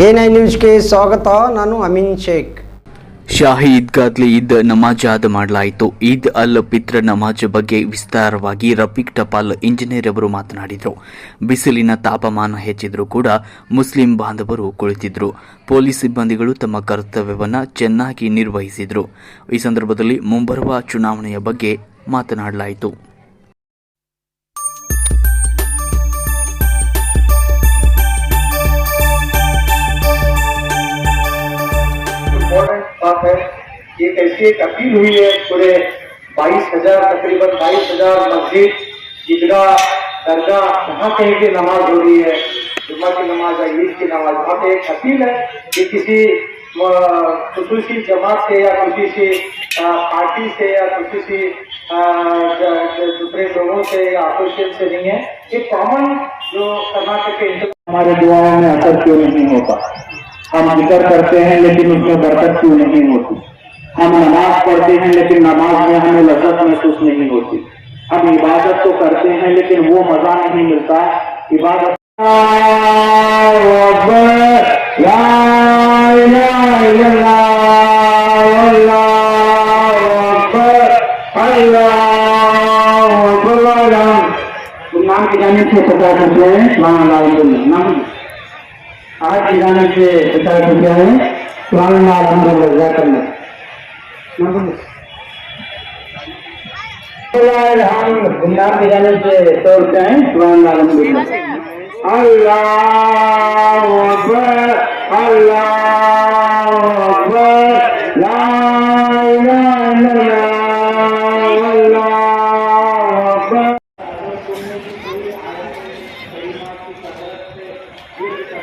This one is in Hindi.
ಎ ನೈನ್ ನ್ಯೂಸ್ಗೆ ಸ್ವಾಗತ, ನಾನು ಅಮೀನ್ ಶೇಖ್. ಶಾಹಿ ಈದ್ಗಾದ್ಲಿ ಈದ್ ನಮಾಜಾದ್ ಮಾಡಲಾಯಿತು. ಈದ್ ಅಲ್ ಪಿತ್ರ ನಮಾಜ್ ಬಗ್ಗೆ ವಿಸ್ತಾರವಾಗಿ ರಫೀಕ್ ಟಪಾಲ್ ಇಂಜಿನಿಯರ್ ಅವರು ಮಾತನಾಡಿದರು. ಬಿಸಿಲಿನ ತಾಪಮಾನ ಹೆಚ್ಚಿದ್ರೂ ಕೂಡ ಮುಸ್ಲಿಂ ಬಾಂಧವರು ಕುಳಿತಿದ್ರು. ಪೊಲೀಸ್ ಸಿಬ್ಬಂದಿಗಳು ತಮ್ಮ ಕರ್ತವ್ಯವನ್ನು ಚೆನ್ನಾಗಿ ನಿರ್ವಹಿಸಿದರು. ಈ ಸಂದರ್ಭದಲ್ಲಿ ಮುಂಬರುವ ಚುನಾವಣೆಯ ಬಗ್ಗೆ ಮಾತನಾಡಲಾಯಿತು. बात है एक ऐसी एक अपील हुई है पूरे बाईस हज़ार, तकरीबन बाईस हज़ार मस्जिद ईदगाह दरगाह जहाँ कहीं की नमाज़ हो रही है, जुम्मा की नमाज़ या ईद की नमाज़, वहाँ पे एक अपील है कि किसी खसूसी जमात से या किसी सी पार्टी से या किसी सी ज- ज- दूसरे लोगों से या एसोसिएशन से नहीं है। एक कॉमन जो कर्नाटक के हमारे दुआओं में असर क्यों नहीं होता? हम ज़िक्र करते हैं लेकिन उसमें बरकत क्यों नहीं होती हम नमाज़ पढ़ते हैं लेकिन नमाज़ में हमें लजत महसूस नहीं होती हम इबादत तो करते हैं लेकिन वो मज़ा नहीं मिलता इबादत नाम की जाने से पता रुपये हैं। नाम आज की जाने से पचास रुपये हैं सुबहान अल्लाह अल्हम्दुलिल्लाह जज़ाकल्लाह। नाम बोलो। तुम नाम की जाने से सौ रुपये हैं सुबहान अल्लाह अल्हम्दुलिल्लाह। अल्लाहु